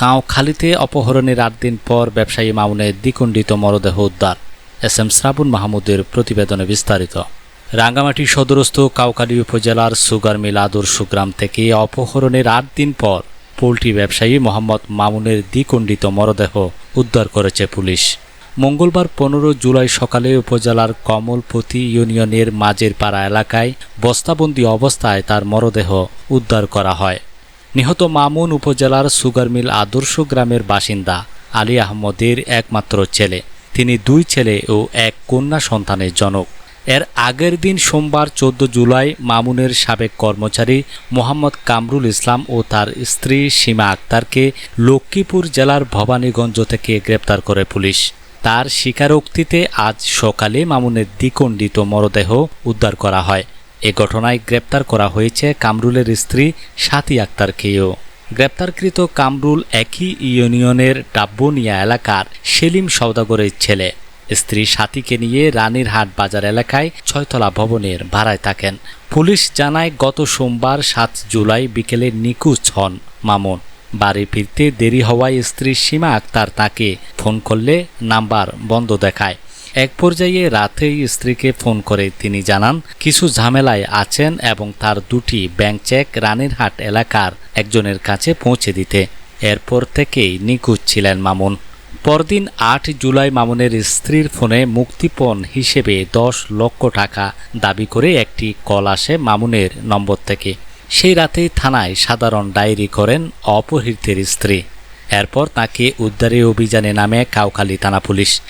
কাঁওখালীতে অপহরণের আট দিন পর ব্যবসায়ী মামুনের দ্বিখণ্ডিত মরদেহ উদ্ধার। এস এম শ্রাবণ মাহমুদের প্রতিবেদনে বিস্তারিত। রাঙ্গামাটি সদরস্থ কাউকালী উপজেলার সুগার মিল আদর্শ গ্রাম থেকে অপহরণের আট দিন পর পোলট্রি ব্যবসায়ী মোহাম্মদ মামুনের দ্বিখণ্ডিত মরদেহ উদ্ধার করেছে পুলিশ। মঙ্গলবার পনেরো জুলাই সকালে উপজেলার কমলপতি ইউনিয়নের মাঝের পাড়া এলাকায় বস্তাবন্দি অবস্থায় তার মরদেহ উদ্ধার করা হয়। নিহত মামুন উপজেলার সুগার মিল আদর্শ গ্রামের বাসিন্দা আলী আহমদের একমাত্র ছেলে। তিনি দুই ছেলে ও এক কন্যা সন্তানের জনক। এর আগের দিন সোমবার চোদ্দ জুলাই মামুনের সাবেক কর্মচারী মোহাম্মদ কামরুল ইসলাম ও তার স্ত্রী সীমা আক্তারকে লক্ষ্মীপুর জেলার ভবানীগঞ্জ থেকে গ্রেপ্তার করে পুলিশ। তার স্বীকারোক্তিতে আজ সকালে মামুনের দ্বিখণ্ডিত মরদেহ উদ্ধার করা হয়। এ ঘটনায় গ্রেপ্তার করা হয়েছে কামরুলের স্ত্রী সাথী আক্তারকেও। গ্রেপ্তারকৃত কামরুল একই ইউনিয়নের ডাব্বনিয়া এলাকার সেলিম সওদাগরের ছেলে। স্ত্রী সাথীকে নিয়ে রানীরহাট বাজার এলাকায় ছয়তলা ভবনের ভাড়ায় থাকেন। পুলিশ জানায়, গত সোমবার সাত জুলাই বিকেলে নিখোঁজ হন মামুন। বাড়ি ফিরতে দেরি হওয়ায় স্ত্রী সীমা আক্তার তাকে ফোন করলে নাম্বার বন্ধ দেখায়। এক পর্যায়ে রাতেই স্ত্রীকে ফোন করে তিনি জানান, কিছু ঝামেলায় আছেন এবং তার দুটি ব্যাংক চেক রানীরহাট এলাকার একজনের কাছে পৌঁছে দিতে। এরপর থেকেই নিখোঁজ ছিলেন মামুন। পরদিন আট জুলাই মামুনের স্ত্রীর ফোনে মুক্তিপণ হিসেবে দশ লক্ষ টাকা দাবি করে একটি কল আসে মামুনের নম্বর থেকে। সেই রাতেই থানায় সাধারণ ডায়েরি করেন অপহৃতের স্ত্রী। এরপর তাকে উদ্ধারে অভিযানে নামে কাউখালী থানা পুলিশ।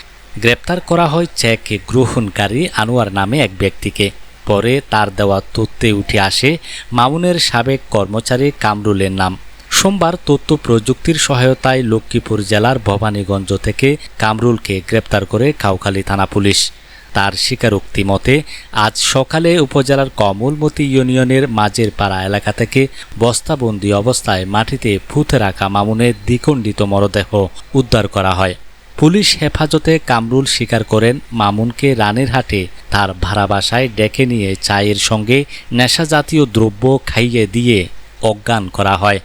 গ্রেপ্তার করা হয় চেক গ্রহণকারী আনোয়ার নামে এক ব্যক্তিকে। পরে তার দেওয়া তথ্যে উঠে আসে মামুনের সাবেক কর্মচারী কামরুলের নাম। সোমবার তথ্য প্রযুক্তির সহায়তায় লক্ষ্মীপুর জেলার ভবানীগঞ্জ থেকে কামরুলকে গ্রেপ্তার করে কাউখালী থানা পুলিশ। তার স্বীকারোক্তি মতে, আজ সকালে উপজেলার কমলমতি ইউনিয়নের মাঝের পাড়া এলাকা থেকে বস্তাবন্দি অবস্থায় মাটিতে ফুতে রাখা মামুনের দ্বিখণ্ডিত মরদেহ উদ্ধার করা হয়। পুলিশ হেফাজতে কামরুল স্বীকার করেন মামুনকে রানের হাটে তার ভাড়া বাসায় ডেকে নিয়ে চায়ের সঙ্গে নেশা জাতীয় দ্রব্য খাইয়ে দিয়ে অজ্ঞান করা হয়।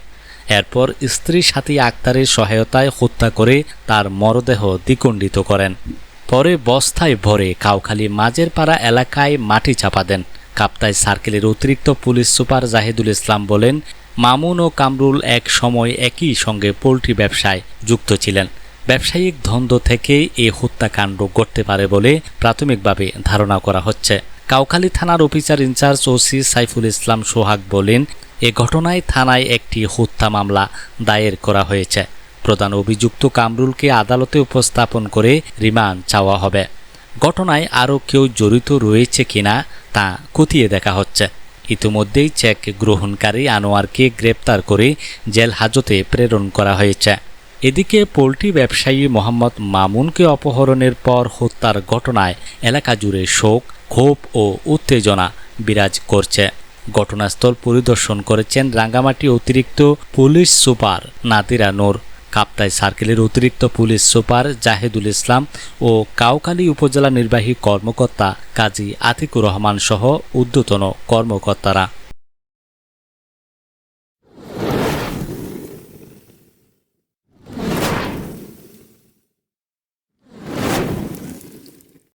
এরপর স্ত্রী সাথী আক্তারের সহায়তায় হত্যা করে তার মরদেহ দ্বিখণ্ডিত করেন। পরে বস্তায় ভরে কাউখালী মাঝের পাড়া এলাকায় মাটি চাপা দেন। কাপ্তাই সার্কেলের অতিরিক্ত পুলিশ সুপার জাহিদুল ইসলাম বলেন, মামুন ও কামরুল এক সময় একই সঙ্গে পোলট্রি ব্যবসায় যুক্ত ছিলেন। ব্যবসায়িক ধন্দ্ব থেকেই এই হত্যাকাণ্ড ঘটতে পারে বলে প্রাথমিকভাবে ধারণা করা হচ্ছে। কাউখালী থানার officer in charge OC Saiful Islam Sohag বলেন, এ ঘটনায় থানায় একটি হত্যা মামলা দায়ের করা হয়েছে। প্রধান অভিযুক্ত কামরুলকে আদালতে উপস্থাপন করে রিমান্ড চাওয়া হবে। ঘটনায় আরও কেউ জড়িত রয়েছে কিনা তা খতিয়ে দেখা হচ্ছে। ইতিমধ্যেই চেক গ্রহণকারী আনোয়ারকে গ্রেপ্তার করে জেল হাজতে প্রেরণ করা হয়েছে। এদিকে পোলট্রি ব্যবসায়ী মোহাম্মদ মামুনকে অপহরণের পর হত্যার ঘটনায় এলাকা জুড়ে শোক, ক্ষোভ ও উত্তেজনা বিরাজ করছে। ঘটনাস্থল পরিদর্শন করেছেন রাঙ্গামাটি অতিরিক্ত পুলিশ সুপার নাদিরা নূর, কাপ্তাই সার্কেলের অতিরিক্ত পুলিশ সুপার জাহেদুল ইসলাম ও কাউকালী উপজেলা নির্বাহী কর্মকর্তা কাজী আতিকুর রহমান সহ ঊর্ধ্বতন কর্মকর্তারা।